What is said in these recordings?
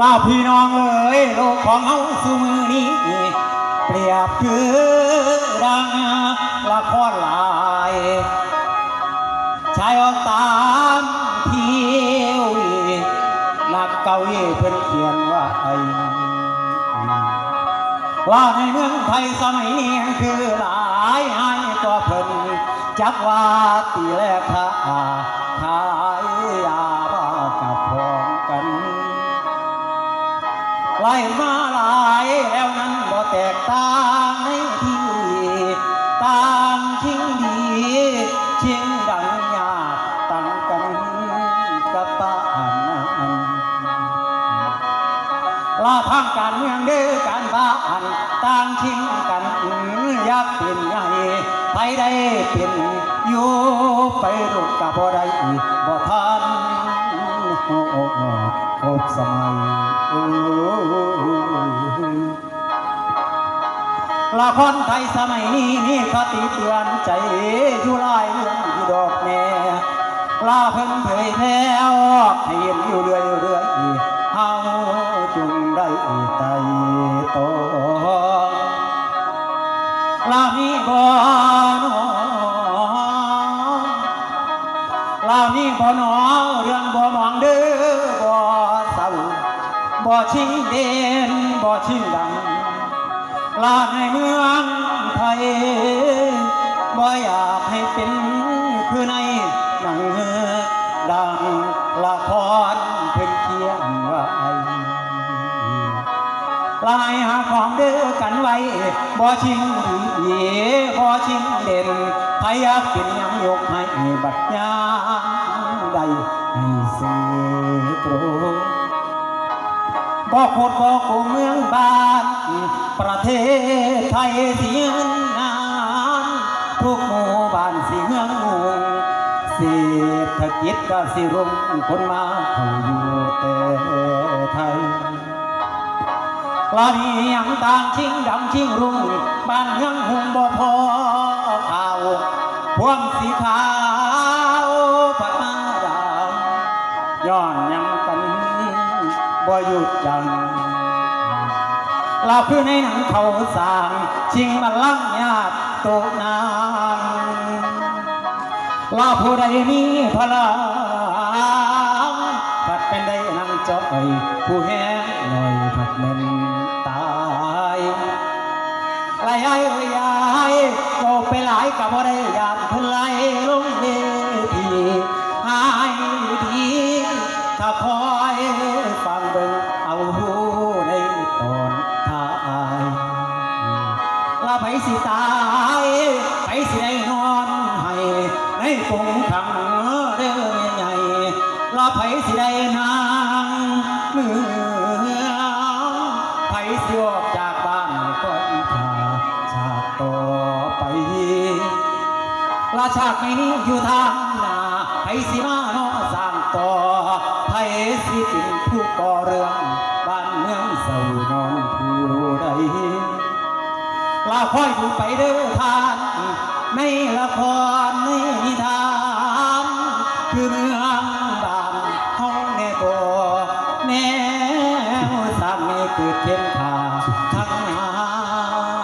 ลาพี่น้องเอ้ยโลกของเฮาสู่มือนี้ เปรียบคือดังละครหลายชายออกตามเที่ยวนักเกาอีเพิ่นเขียนว่าไอ้ว่าในเมืองไทยสมัยนี้คือหลายให้ตัวเพิ่นจักว่าตีแลกขา ไล่มาหลายแล้วนั้นบ่แตกต่างในที่ต่างทิ้งดีเชียงดังยากต่างกันกับป้านนั้นลาทางการเมืองเด้อการบ้านต่างทิ้งกันอยากเป็นใหญ่ไปได้เป็นอยู่ไปดูกับบ่ได้บ่ทัน โอ้โอ้โอ้ครบสมัยละครไทยสมัยนี้มีคติเตือนใจอยู่หลายเรื่องที่ดอกแม่ลาเพิ่งเผยแพร่ออกให้เห็นอยู่เรื่อย ลามีบ่หนอเรื่องบ่มองเด้อบ่เศร้าบ่ชิงเด่นบ่ชิงดังลาในเมืองไทยบ่อยากให้เป็นคือในหนังดังละครเพิ่นเขียนไว้ลายหาของเด้อกันไว้บ่ชิงดีบ่ชิงเด่นใครอยากเป็นยังยกให้บัดยา ให้สื่อตรงบอกโคตรบอกกูเมืองบ้าน ประเทศไทยเสียงนาน ทุกหมู่บ้านสีเมืองมุงเศรษฐกิจก็สิรุ่งคนมาเขาอยู่แต่ไทยลานียังต่างชิงดำชิงรุ่งบ้านเมืองหุงบ่พอข่าวพวงสีขาว ย้อนยังกันบ่หยุดยังเราคือในหนังเขาสร้างชิงบัลลังก์ญาติโตนางเราผู้ใดมีพลังผัดเป็นได้นั่งจอยผู้แห้งหน่อยผัดเม่นตายไล่ไอ้ยยายโตไปหลายกับบ่ได้ยามเพิ่นไล่ ขังเด้อแม่ใหญ่ลาไผสิได้นางเมืองไผสิออกจากบ้านก็อีกาชาติต่อไปราชาติไม่นี้อยู่ทางหน้าไผสิมาเนอสร้างต่อไผสิเป็นผู้ก่อเรื่องบ้านเมืองเศร้านอนผู้ใดลาคอยดูไปเด้อทานในละครในนิทาน ปิดเทียนทาทั้งนา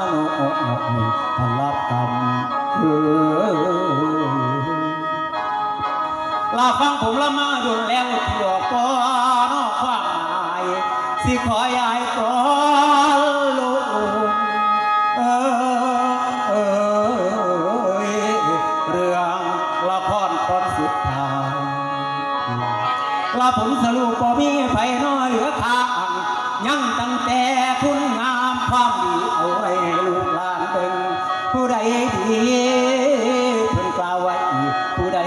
โนพลับกรรมเออลาฟังผมละมาดุนแล้วเที่ออกก่อนอกความหมายสิขอยายก่อนลูกเออเออเรื่องละครตอนสุดท้ายลาผมสรุปบ่มีไฟน้อยเหลือทาง ยังตั้งแต่คุณงามความดีเอาไว้ให้ลูกหลานเบิ่งผู้ใดดีเพิ่นกล่าวไว้ผู้ใด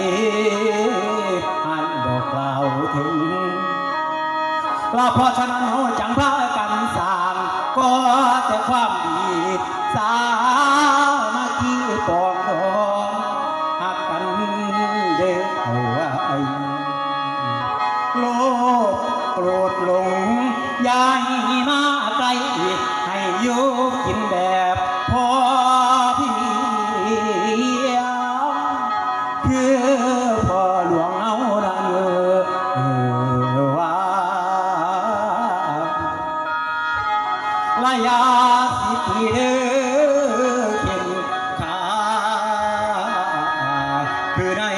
ให้บอกกล่าวถึงเราเพราะฉะนั้นเราจังพากันสร้างก็แต่ความดีสาง ยายมาไกลให้อยู่กินแบบพอเพียงคือพ่อหลวงเอาละเนอว่าระยะสิบปีเด้อเข็นขาคือได้